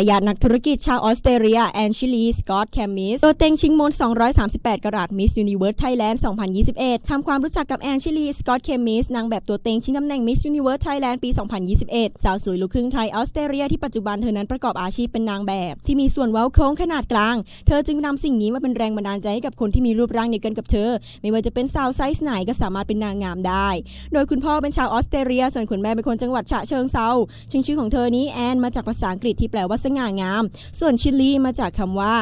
ายาทนักธุรกิจชาวออสเตรเลียแอนชิลีสกอตแคมมิสตัวเต็งชิงมน 238 กรัตมิสยูนิเวิร์สไทยแลนด์ 2021 ทำความรู้จักกับแอนชิลีสกอตแคมมิสนางแบบตัวเต็งชิงตำแหน่งมิสยูนิเวิร์สไทยแลนด์ปี 2021 สาวสวยลูกครึ่งไทยออสเตรเลียที่ปัจจุบันเธอนั้นประกอบอาชีพเป็นนางแบบ ที่มีส่วนเว้าโค้งขนาดกลาง เธอจึงนำสิ่งนี้มาเป็นแรงบันดาลใจให้กับคนที่มีรูปร่างเดียวกันกับเธอ ไม่ว่าจะเป็นสาวไซส์ไหนก็สามารถเป็นนางงามได้ โดยคุณพ่อเป็นชาวออสเตรเลีย ส่วนคุณแม่เป็นคนจังหวัดฉะเชิงเซาชื่อของเธอนี้แอนมาจากภาษาอังกฤษที่แปลว่าสง่างาม ส่วนชิลลีมาจากคำว่า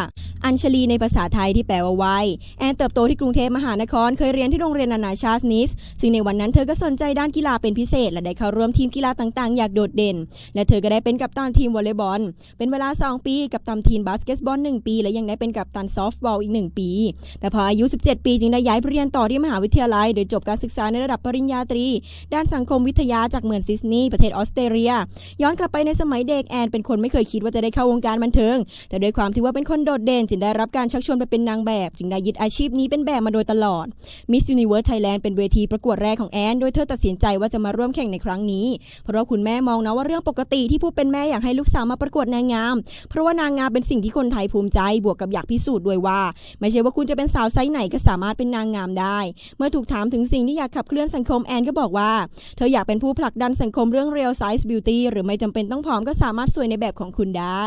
อัญชลีในภาษาไทยที่แปลว่าไวแอนเติบโตที่กรุงเทพมหานคร เคยเรียนที่โรงเรียนนานาชาตินิส ซึ่งในวันนั้นเธอก็สนใจด้านกีฬาเป็นพิเศษ และได้เข้าร่วมทีมกีฬาต่างๆ อย่างโดดเด่น และเธอก็ได้เป็นกัปตันทีมวอลเลย์บอล เป็นเวลา 2 ปี กัปตันทีมบาสเกตบอล 1 ปี และยังได้เป็นกัปตันซอฟต์บอลอีก 1 ปี แต่พออายุ 17 ปีจึงได้ย้ายไปเรียนต่อที่มหาวิทยาลัย โดยจบการศึกษาในระดับปริญญาตรี ด้านสังคมวิทยาจากเมืองซิดนีย์ประเทศออสเตรเลีย ย้อนกลับไปในสมัยเด็กแอนเป็นคนไม่เคยคิดว่าจะได้เข้าวงการบันเทิง แต่ด้วยความที่ว่าเป็นคนโดดเด่นจึงได้รับการชักชวนไปเป็นนางแบบ จึงได้ยึดอาชีพนี้เป็นแบบมาโดยตลอด Miss Universe Thailand เป็นเวทีประกวดแรกของแอนโดยเธอตัดสินใจว่าจะมาร่วมแข่งในครั้งนี้ เพราะคุณแม่มองนะว่าเรื่องปกติที่ผู้เป็นแม่อยากให้ลูกสาวมาประกวดนางงาม เพราะว่านางงามเป็นสิ่งที่คนไทยภูมิใจบวกกับอยากพิสูจน์ด้วยว่า ไม่ใช่ว่าคุณจะเป็นสาวไซส์ไหนก็สามารถเป็นนางงามได้ เมื่อถูกถามถึงสิ่งที่อยากขับเคลื่อนสังคมแอนก็บอกว่า เธออยากเป็นผู้ผลักดันสังคมเรื่อง real size beauty หรือไม่จำเป็นต้องผอมก็สามารถสวยในแบบของคุณได้